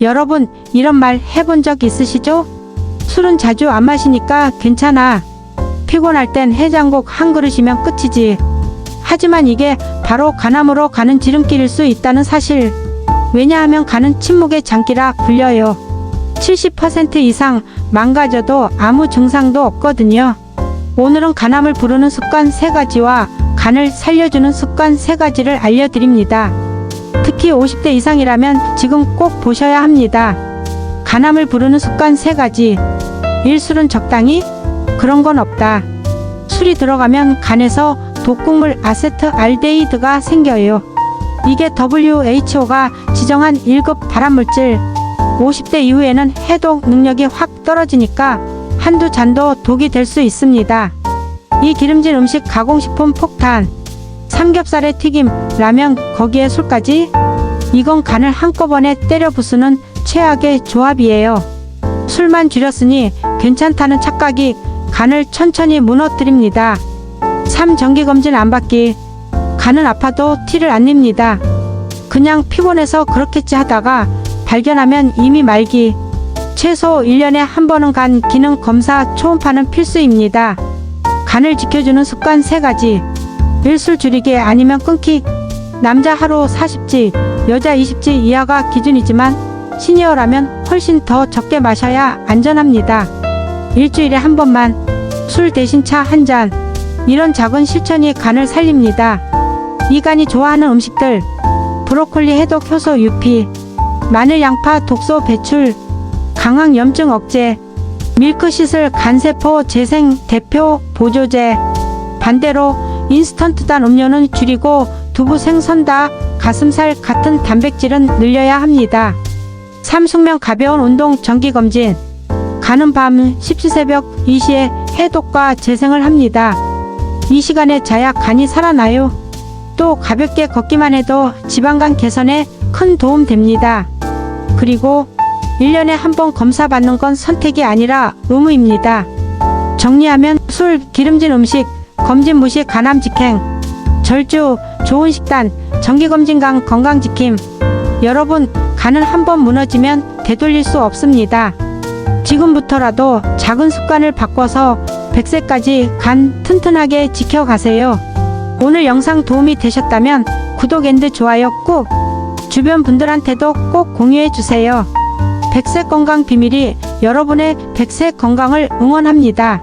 여러분, 이런 말 해본 적 있으시죠? 술은 자주 안 마시니까 괜찮아. 피곤할 땐 해장국 한 그릇이면 끝이지. 하지만 이게 바로 간암으로 가는 지름길일 수 있다는 사실. 왜냐하면 간은 침묵의 장기라 불려요. 70% 이상 망가져도 아무 증상도 없거든요. 오늘은 간암을 부르는 습관 세 가지와 간을 살려주는 습관 세 가지를 알려드립니다. 특히 50대 이상이라면 지금 꼭 보셔야 합니다. 간암을 부르는 습관 세 가지. 일술은 적당히? 그런 건 없다. 술이 들어가면 간에서 독극물 아세트알데히드가 생겨요. 이게 WHO가 지정한 1급 발암물질. 50대 이후에는 해독 능력이 확 떨어지니까 한두 잔도 독이 될 수 있습니다. 이 기름진 음식 가공식품 폭탄. 삼겹살에 튀김, 라면, 거기에 술까지? 이건 간을 한꺼번에 때려 부수는 최악의 조합이에요. 술만 줄였으니 괜찮다는 착각이 간을 천천히 무너뜨립니다. 3. 정기검진 안 받기. 간은 아파도 티를 안 냅니다. 그냥 피곤해서 그렇겠지 하다가 발견하면 이미 말기. 최소 1년에 한 번은 간 기능 검사 초음파는 필수입니다. 간을 지켜주는 습관 3가지. 일술 줄이기 아니면 끊기. 남자 하루 40지, 여자 20지 이하가 기준이지만 시니어라면 훨씬 더 적게 마셔야 안전합니다. 일주일에 한 번만 술 대신 차 한 잔. 이런 작은 실천이 간을 살립니다. 이 간이 좋아하는 음식들. 브로콜리 해독 효소 유피. 마늘 양파 독소 배출. 강황 염증 억제. 밀크시슬 간세포 재생 대표 보조제. 반대로 인스턴트 단 음료는 줄이고 두부 생선다 가슴살 같은 단백질은 늘려야 합니다. 삼숙면 가벼운 운동 정기검진. 가는 밤 10시 새벽 2시에 해독과 재생을 합니다. 이 시간에 자야 간이 살아나요. 또 가볍게 걷기만 해도 지방간 개선에 큰 도움 됩니다. 그리고 1년에 한 번 검사 받는 건 선택이 아니라 의무입니다. 정리하면 술, 기름진 음식, 검진 무시 간암 직행, 절주, 좋은 식단, 정기검진 간 건강 지킴. 여러분, 간은 한 번 무너지면 되돌릴 수 없습니다. 지금부터라도 작은 습관을 바꿔서 100세까지 간 튼튼하게 지켜가세요. 오늘 영상 도움이 되셨다면 구독 앤드 좋아요 꾹 주변 분들한테도 꼭 공유해 주세요. 100세 건강 비밀이 여러분의 100세 건강을 응원합니다.